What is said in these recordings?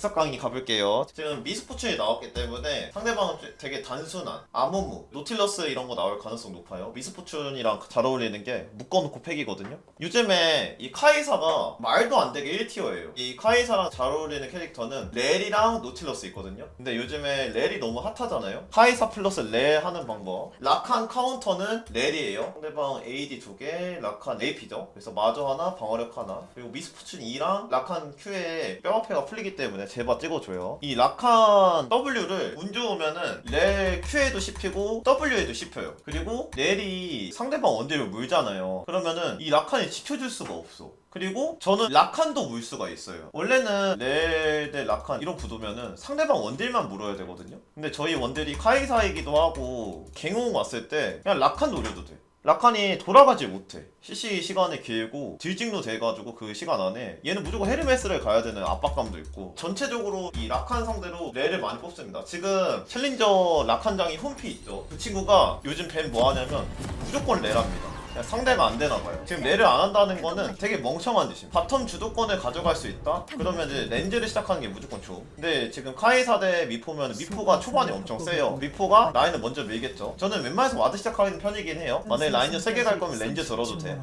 즉석 강의 가볼게요. 지금 미스포츠이 나왔기 때문에 상대방은 되게 단순한 아무무, 노틸러스 이런 거 나올 가능성 높아요. 미스포츠이랑 잘 어울리는 게 묶어놓고 팩이거든요. 요즘에 이 카이사가 말도 안 되게 1티어예요. 이 카이사랑 잘 어울리는 캐릭터는 렐이랑 노틸러스 있거든요. 근데 요즘에 렐이 너무 핫하잖아요. 카이사 플러스 렐 하는 방법. 라칸 카운터는 렐이에요. 상대방 AD 두 개, 라칸 AP죠. 그래서 마저 하나, 방어력 하나. 그리고 미스포츠는 2랑 라칸 Q에 뼈아패가 풀리기 때문에 제바 찍어줘요. 이 라칸 W를 운 좋으면은 렐 Q에도 씹히고 W에도 씹혀요. 그리고 렐이 상대방 원딜을 물잖아요. 그러면은 이 라칸이 지켜줄 수가 없어. 그리고 저는 라칸도 물 수가 있어요. 원래는 렐대 라칸 이런 구도면은 상대방 원딜만 물어야 되거든요. 근데 저희 원딜이 카이사이기도 하고 갱홍 왔을 때 그냥 라칸 노려도 돼. 라칸이 돌아가지 못해. CC 시간이 길고 딜찍로 돼가지고 그 시간 안에 얘는 무조건 헤르메스를 가야 되는 압박감도 있고 전체적으로 이 라칸 상대로 레를 많이 뽑습니다. 지금 챌린저 라칸장이 홈피 있죠. 그 친구가 요즘 밴뭐 하냐면 무조건 레랍니다. 그냥 상대가 안 되나 봐요. 지금 레를 안 한다는 거는 되게 멍청한 짓입니다. 바텀 주도권을 가져갈 수 있다? 그러면 이제 렌즈를 시작하는 게 무조건 좋. 근데 지금 카이사 대 미포면 미포가 초반에 엄청 세요. 미포가 라인을 먼저 밀겠죠. 저는 웬만해서 와드 시작하는 편이긴 해요. 만약에 라인을 세게 갈 거면 렌즈 들어도 돼.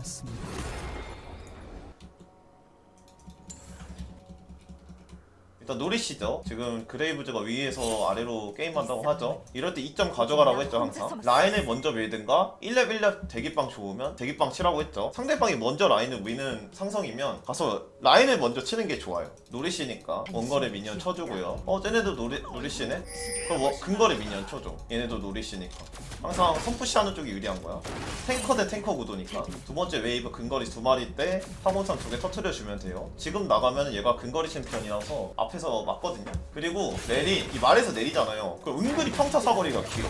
일단 노리시죠. 지금 그레이브즈가 위에서 아래로 게임한다고 하죠. 이럴 때 2점 가져가라고 했죠 항상. 라인을 먼저 밀든가 1렙 1렙 대기빵 좋으면 대기빵 치라고 했죠. 상대방이 먼저 라인을 미는 상성이면 가서 라인을 먼저 치는 게 좋아요. 노리시니까 원거리 미니언 쳐주고요. 어 쟤네도 노리, 노리시네? 그럼 뭐 근거리 미니언 쳐줘. 얘네도 노리시니까. 항상 선푸시하는 쪽이 유리한 거야. 탱커 대 탱커 구도니까. 두 번째 웨이브 근거리 두 마리 때 항공산 두 개 터트려주면 돼요. 지금 나가면 얘가 근거리 챔피언이라서 앞에 서 맞거든요. 그리고 렐이 이 말에서 내리잖아요. 그 은근히 평타 사거리가 길어.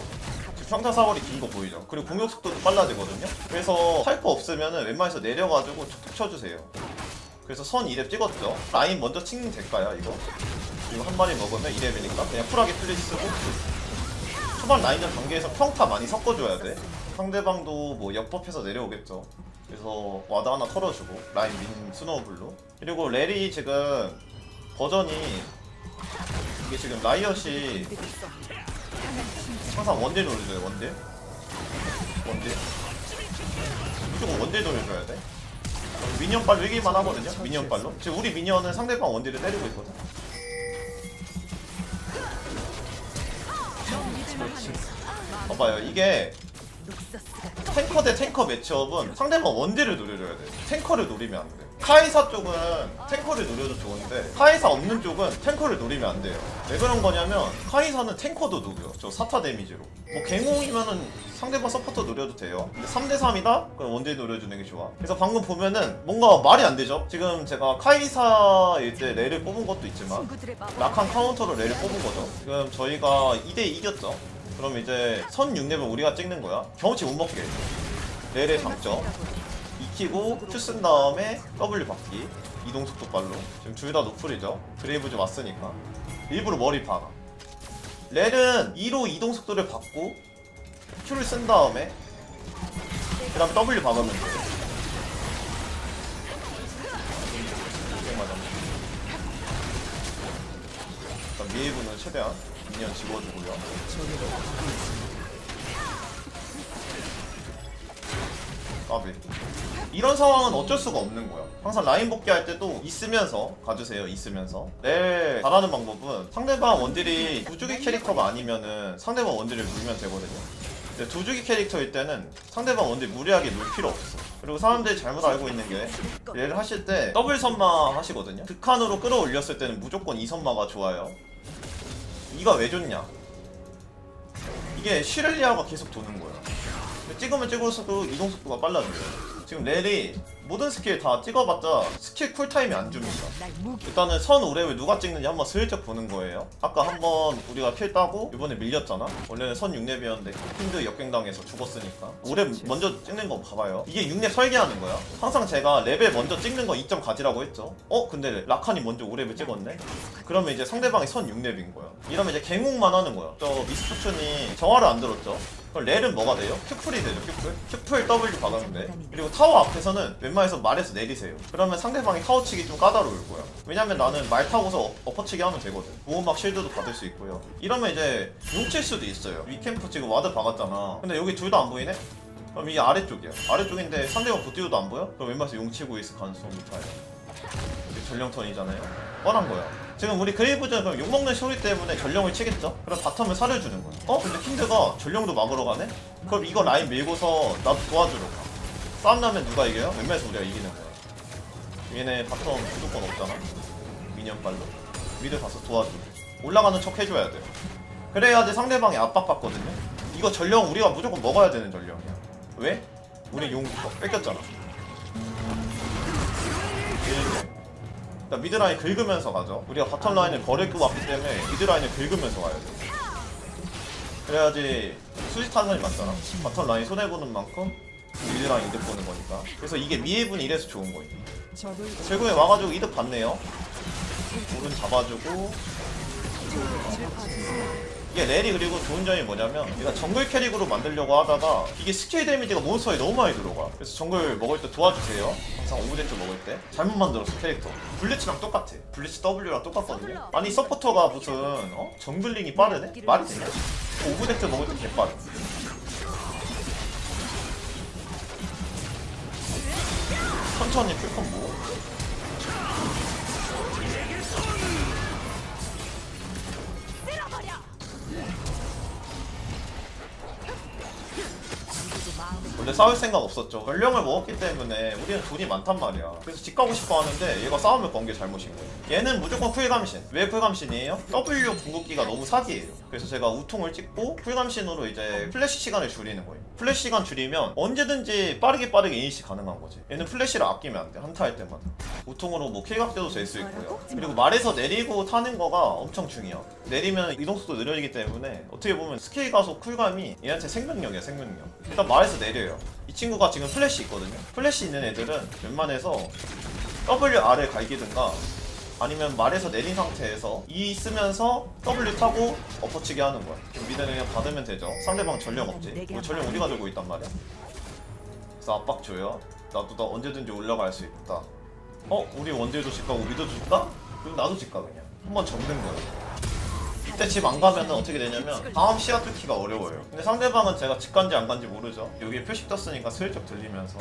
평타 사거리 긴 거 보이죠? 그리고 공격 속도도 빨라지거든요. 그래서 탈거 없으면은 웬만해서 내려가지고 툭툭 쳐주세요. 그래서 선 2렙 찍었죠. 라인 먼저 찍는 될까요 이거? 이거 한 마리 먹으면 2렙이니까 그냥 쿨하게 플래시 쓰고 초반 라인전 단계에서 평타 많이 섞어줘야 돼. 상대방도 뭐 역법해서 내려오겠죠. 그래서 와드 하나 털어주고 라인 민 스노우블로 그리고 렐이 지금 버전이 이게 지금 라이엇이 항상 원딜 노려줘요 원딜? 원딜? 무조건 원딜 노려줘야 돼? 미니언 발로 이기만 하거든요 미니언 발로? 지금 우리 미니언은 상대방 원딜을 때리고 있거든. 봐봐요 이게 탱커 대 탱커 매치업은 상대방 원딜을 노려줘야 돼. 탱커를 노리면 안 돼. 카이사 쪽은 탱커를 노려도 좋은데 카이사 없는 쪽은 탱커를 노리면 안 돼요. 왜 그런 거냐면 카이사는 탱커도 노려. 저 사타 데미지로. 뭐 갱홍이면은 상대방 서포터 노려도 돼요. 근데 3대 3이다? 그럼 원딜 노려주는 게 좋아. 그래서 방금 보면은 뭔가 말이 안 되죠. 지금 제가 카이사일 때 레를 뽑은 것도 있지만 라칸 카운터로 레를 뽑은 거죠. 지금 저희가 2대 2 이겼죠. 그럼 이제 선 6렙은 우리가 찍는 거야. 경험치 못 먹게. 렐의 장점. 익히고 Q 쓴 다음에 W 받기. 이동 속도 빨로. 지금 둘 다 노플이죠. 그레이브즈 왔으니까. 일부러 머리 박아. 렐은 2로 이동 속도를 받고 Q를 쓴 다음에 그 다음 W 박으면 돼. 일단 미에브는 최대한 미니언 집어주고요. 까비. 이런 상황은 어쩔 수가 없는 거야. 항상 라인 복귀할 때도 있으면서 가주세요. 있으면서. 네, 잘하는 방법은 상대방 원딜이 두주기 캐릭터가 아니면은 상대방 원딜을 물면 되거든요. 근데 두주기 캐릭터일 때는 상대방 원딜 무리하게 놀 필요 없어. 그리고 사람들이 잘못 알고 있는 게 얘를 하실 때 더블 선마 하시거든요. 극한으로 끌어올렸을 때는 무조건 이 선마가 좋아요. 이가 왜 좋냐? 이게 슈렐리아가 계속 도는. 근데 찍으면 찍을수록 이동 속도가 빨라져요. 지금 렐이 모든 스킬 다 찍어봤자 스킬 쿨타임이 안 줍니다. 일단은 선 오랩을 누가 찍는지 한번 슬쩍 보는 거예요. 아까 한번 우리가 킬 따고 이번에 밀렸잖아. 원래는 선 6렙이었는데 킹드 역갱당해서 죽었으니까. 오랩 먼저 찍는 거 봐봐요. 이게 6렙 설계하는 거야. 항상 제가 랩에 먼저 찍는 거 2점 가지라고 했죠. 어? 근데 라칸이 먼저 오랩을 찍었네? 그러면 이제 상대방이 선 6렙인 거야. 이러면 이제 갱욱만 하는 거야. 저 미스포춘이 정화를 안 들었죠. 그럼 렐은 뭐가 돼요? 큐플이 되죠 큐플? 큐플 W 박으면 돼 그리고 타워 앞에서는 웬만해서 말에서 내리세요. 그러면 상대방이 타워 치기 좀 까다로울 거야 왜냐면 나는 말 타고서 어- 엎어치기 하면 되거든. 보호막 실드도 받을 수 있고요. 이러면 이제 용칠 수도 있어요. 위캠프 지금 와드 박았잖아. 근데 여기 둘 다 안 보이네? 그럼 이게 아래쪽이야. 아래쪽인데 상대방 보티오도 안 보여? 그럼 웬만해서 용치고 있을 가능성이 높아요. 전령턴이잖아요. 뻔한 거야 지금 우리 그레이브즈는 욕먹는 쇼리 때문에 전령을 치겠죠? 그럼 바텀을 살려주는 거야 어? 근데 킨드가 전령도 막으러 가네? 그럼 이거 라인 밀고서 나도 도와주러 가 싸움 나면 누가 이겨요? 웬만해서 우리가 이기는 거야 얘네 바텀 무조건 없잖아 미니언 빨로 미드 가서 도와주고 올라가는 척 해줘야 돼 그래야지 상대방이 압박받거든요 이거 전령 우리가 무조건 먹어야 되는 전령이야 왜? 우리 용 뺏겼잖아 그러니까 미드라인 긁으면서 가죠. 우리가 바텀 라인을 거리고 왔기 때문에 미드라인을 긁으면서 가야 돼. 그래야지 수지 타선이 맞잖아. 바텀 라인 손해보는 만큼 미드라인 이득 보는 거니까. 그래서 이게 미해분이 이래서 좋은 거예요. 최근에 와가지고 이득 봤네요. 오른 잡아주고. 이게 렐이 그리고 좋은 점이 뭐냐면 얘가 정글 캐릭으로 만들려고 하다가 이게 스킬 데미지가 몬스터에 너무 많이 들어가 그래서 정글 먹을 때 도와주세요 항상 오브젝트 먹을 때 잘못 만들었어 캐릭터 블리츠랑 똑같아 블리츠 W랑 똑같거든요 아니 서포터가 무슨 어? 정글링이 빠르네? 말이 되냐? 오브젝트 먹을 때 개빠르 천천히 풀컴보 싸울 생각 없었죠. 전령을 먹었기 때문에 우리는 돈이 많단 말이야. 그래서 집 가고 싶어 하는데 얘가 싸움을 건 게 잘못인 거예요. 얘는 무조건 쿨감신. 왜 쿨감신이에요? W 궁극기가 너무 사기예요. 그래서 제가 우통을 찍고 쿨감신으로 이제 플래시 시간을 줄이는 거예요. 플래시 시간 줄이면 언제든지 빠르게 빠르게 이니시 가능한 거지. 얘는 플래시를 아끼면 안 돼. 한타 할 때마다. 우통으로 뭐 킬각대도 잴수 있고요. 그리고 말에서 내리고 타는 거가 엄청 중요해요. 내리면 이동 속도 느려지기 때문에 어떻게 보면 스킬 가속 쿨감이 얘한테 생명력이야 생명력. 일단 말에서 내려요. 이 친구가 지금 플래시 있거든요. 플래시 있는 애들은 웬만해서 WR을 갈기든가 아니면 말에서 내린 상태에서 E 쓰면서 W 타고 엎어치기 하는 거야. 미드는 그냥 받으면 되죠. 상대방 전령 없지. 우리 전령 우리가 들고 있단 말이야. 그래서 압박 줘요. 나도 나 언제든지 올라갈 수 있다. 어? 우리 원딜도 집 가고 미드도 집 가? 그럼 나도 집가 그냥. 한번 접는 거야. 이때 집 안 가면 어떻게 되냐면 다음 시야 뚫기가 어려워요. 근데 상대방은 제가 집 간지 안 간지 모르죠. 여기에 표식 떴으니까 슬쩍 들리면서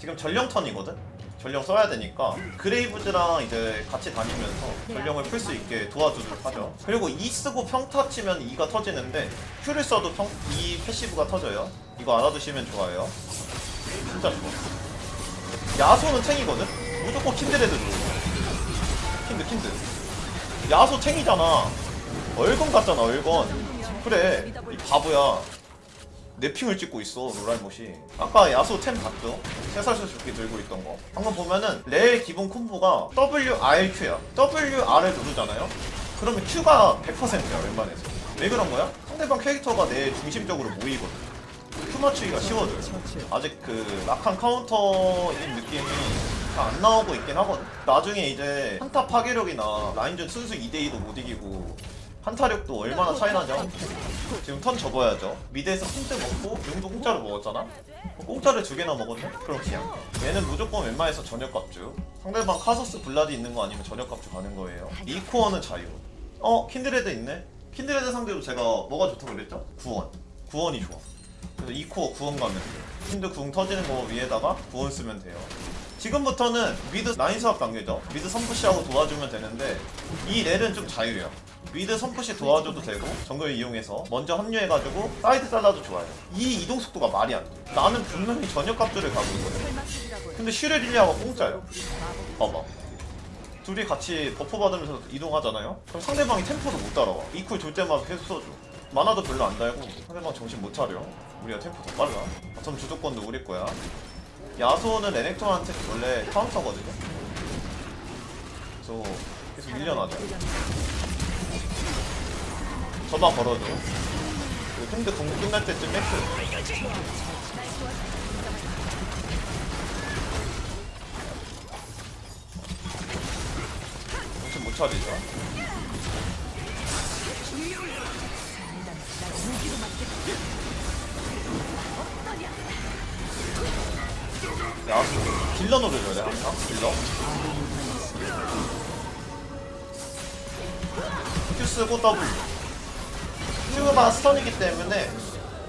지금 전령 턴이거든. 전령 써야 되니까 그레이브즈랑 이제 같이 다니면서 전령을 풀 수 있게 도와주도록 하죠. 그리고 E 쓰고 평타 치면 E가 터지는데 Q를 써도 평, E 패시브가 터져요. 이거 알아두시면 좋아요. 진짜 좋아. 야소는 탱이거든? 무조건 킨드레드 들어. 킨드 킨드. 야소 탱이잖아. 얼건 같잖아 얼건. 그래 이 바보야. 내 핑을 찍고 있어 노랄못이 아까 야수 템 봤죠? 세살수 죽기 들고 있던 거 방금 보면은 레일 기본 콤보가 WRQ야 WR을 누르잖아요? 그러면 Q가 100%야 웬만해서 왜 그런 거야? 상대방 캐릭터가 내 중심적으로 모이거든 Q 맞추기가 쉬워져요 아직 그 락한 카운터인 느낌이 잘안 나오고 있긴 하거든 나중에 이제 한타 파괴력이나 라인전 순수 2대2도 못 이기고 한타력도 얼마나 차이 나죠? 지금 턴 접어야죠. 미드에서 핀트 먹고 용도 공짜로 먹었잖아. 공짜를 두 개나 먹었네? 그럼 그냥 얘는 무조건 웬만해서 저녁 갑주. 상대방 카서스 블라드 있는 거 아니면 저녁 갑주 가는 거예요. 이 코어는 자유. 어 킨드레드 있네. 킨드레드 상대로 제가 뭐가 좋다고 그랬죠? 구원. 구원이 좋아. 그래서 이 코어 구원 가면 돼요. 킨드 궁 터지는 거 위에다가 구원 쓰면 돼요. 지금부터는 미드 라인 수합 단계죠. 미드 선푸시하고 도와주면 되는데 이 렐은 좀 자유야. 미드 선푸시 도와줘도 되고 정글 이용해서 먼저 합류해가지고 사이드 잘라도 좋아요. 이 이동 속도가 말이 안 돼. 나는 분명히 저녁 값들을 가고 있거든. 근데 슈레 릴리아가 공짜요. 봐봐. 둘이 같이 버프 받으면서 이동하잖아요. 그럼 상대방이 템포를 못 따라와. 이쿨 돌 때마다 계속 써줘. 만화도 별로 안 달고 상대방 정신 못 차려. 우리가 템포 더 빨라. 바텀 주도권도 우리 거야. 야소는 레넥톤한테 원래 카운터거든요. 그래서 계속 밀려나죠. 저만 걸어줘. 그리고 힘드 공부 끝날 때쯤 맥스. 정신 못 차리죠. 야수 딜러 노려줘야 돼 항상. 딜러. Q 쓰고 W. Q가 스턴이기 때문에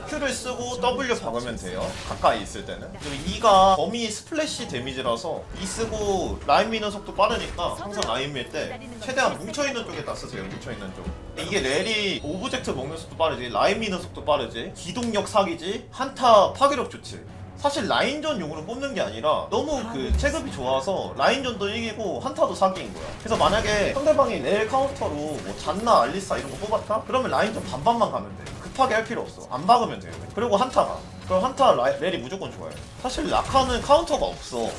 Q를 쓰고 W 박으면 돼요 가까이 있을 때는. 그리고 E가 범위 스플래시 데미지라서 E 쓰고 라인 미는 속도 빠르니까 항상 라인 밀 때 최대한 뭉쳐있는 쪽에다 쓰세요 뭉쳐있는 쪽. 이게 렐이 오브젝트 먹는 속도 빠르지 라인 미는 속도 빠르지 기동력 사기지 한타 파괴력 좋지 사실 라인전 용으로 뽑는 게 아니라 너무 그 체급이 좋아서 라인전도 이기고 한타도 사기인 거야. 그래서 만약에 상대방이 렐 카운터로 뭐 잔나 알리사 이런 거 뽑았다? 그러면 라인전 반반만 가면 돼. 급하게 할 필요 없어. 안 박으면 돼요. 그리고 한타가. 그럼 한타 라, 렐이 무조건 좋아요. 사실 라카는 카운터가 없어.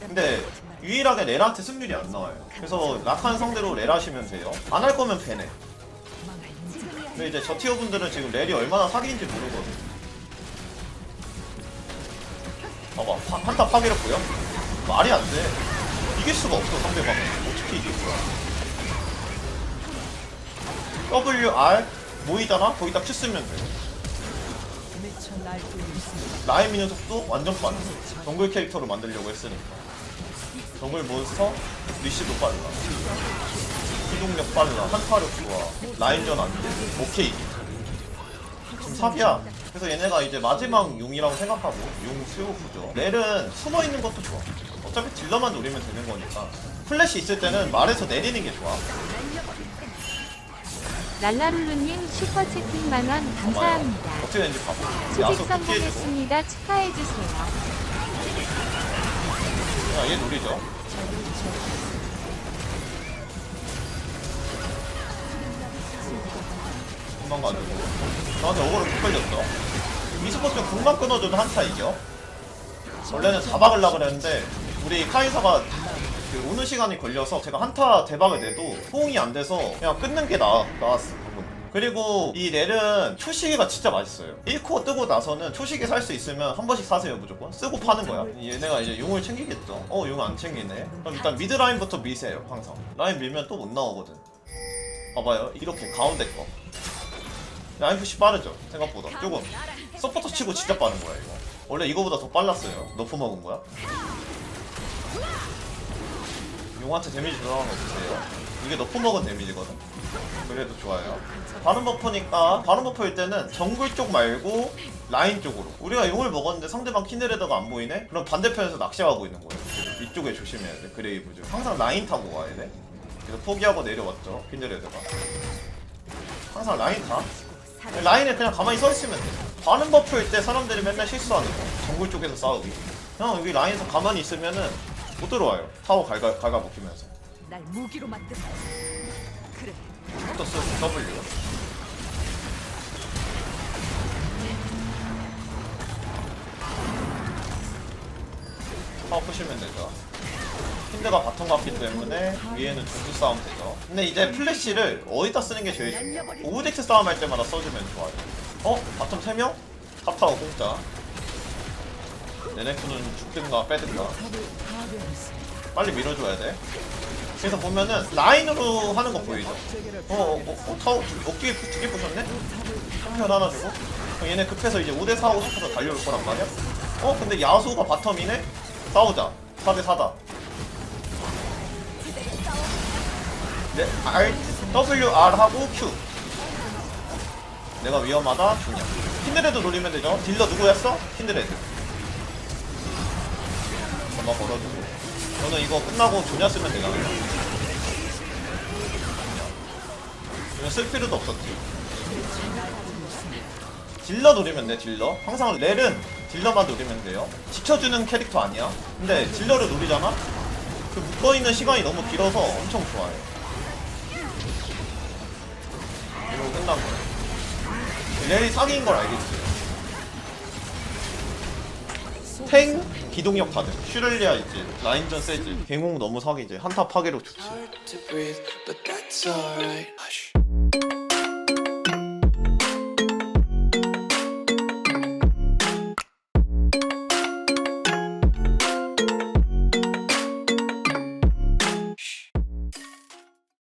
근데 유일하게 렐한테 승률이 안 나와요. 그래서 라칸 상대로 렐 하시면 돼요. 안 할 거면 베네. 근데 이제 저 티어 분들은 지금 렐이 얼마나 사기인지 모르거든. 봐봐, 파- 한타 파괴력고요. 말이 안 돼. 이길 수가 없어 상대방. 어떻게 이길 거야? W R 모이잖아. 거기다 Q 쓰면 돼. 미는 속도 완전 빠르. 정글 캐릭터로 만들려고 했으니까. 정글 몬스터 리시도 빨라. 기동력 빨라. 한타력 좋아. 라인전 안 돼. 오케이. 지금 사기야. 그래서 얘네가 이제 마지막 용이라고 생각하고 용 세우 구죠. 렐은 숨어 있는 것도 좋아. 어차피 딜러만 노리면 되는 거니까. 플래시 있을 때는 말에서 내리는 게 좋아. 랄라룰루님 슈퍼채팅 만원 감사합니다. 어떻게 되는지 봐봐. 수직 야수 피해주고. 성공했습니다. 축하해주세요. 야, 얘 노리죠. 금방 가지고. 저한테 오버를 못 걸렸어. 미스포츠는 궁만 끊어줘도 한타 이겨. 원래는 잡아가려고 그랬는데, 우리 카이사가 그 오는 시간이 걸려서 제가 한타 대박을 내도 호응이 안 돼서 그냥 끊는 게 나, 나왔어, 방금. 그리고 이 렐은 초시계가 진짜 맛있어요. 1코어 뜨고 나서는 초시계 살 수 있으면 한 번씩 사세요 무조건. 쓰고 파는 거야. 얘네가 이제 용을 챙기겠죠. 어, 용 안 챙기네. 그럼 일단 미드 라인부터 미세요, 항상. 라인 밀면 또 못 나오거든. 봐봐요. 이렇게 가운데 거. 라인 푸시 빠르죠? 생각보다. 조금. 서포터 치고 진짜 빠른 거야, 이거. 원래 이거보다 더 빨랐어요. 너프 먹은 거야. 용한테 데미지 들어가는 거 보세요. 이게 너프 먹은 데미지거든. 그래도 좋아요. 바른 버퍼니까 바른 버퍼일 때는 정글 쪽 말고 라인 쪽으로. 우리가 용을 먹었는데 상대방 키네레더가 안 보이네? 그럼 반대편에서 낚시하고 있는 거예요. 이쪽에 조심해야 돼. 그레이브즈. 항상 라인 타고 와야 돼. 그래서 포기하고 내려왔죠. 키네레더가. 항상 라인 타. 라인에 그냥 가만히 서 있으면 돼. 바른 버프일 때 사람들이 맨날 실수하는 거. 정글 쪽에서 싸우기. 그냥 여기 라인에서 가만히 있으면은 못 들어와요. 타워 갈가, 갈가 먹히면서. 날 무기로 만든 그래 또 쓰고 W. 타워 푸시면 되죠. 힌드가 바텀 갔기 때문에 위에는 중수 싸움 되죠. 근데 이제 플래시를 어디다 쓰는 게 제일 중요해요. 오브젝트 싸움 할 때마다 써주면 좋아요. 어? 바텀 3명? 탑타워 공짜. 네네크는 죽든가 빼든가. 빨리 밀어줘야 돼. 그래서 보면은 라인으로 하는 거 보이죠? 어, 어, 어, 어 타워 어깨에 두개 부셨네? 한편 하나 주고. 얘네 급해서 이제 5대 4 하고 싶어서 달려올 거란 말이야? 어, 근데 야수가 바텀이네? 싸우자. 4대 4다. 네, R, W, R 하고 Q. 내가 위험하다, 주냐. 킨드레드 돌리면 되죠? 딜러 누구였어? 킨드레드. 엄마 걸어주고. 저는 이거 끝나고 조냐 쓰면 되잖아요. 이거 쓸 필요도 없었지. 딜러 노리면 돼, 딜러. 항상 렐은 딜러만 노리면 돼요. 지켜주는 캐릭터 아니야. 근데 딜러를 노리잖아? 그 묶어있는 시간이 너무 길어서 엄청 좋아요. 이러고 끝난 거야. 렐이 사기인 걸 알겠지. 탱, 기동력 다들. 슈렐리아 있지. 라인전 세지. 갱공 너무 사기지. 한타 파괴력 좋지.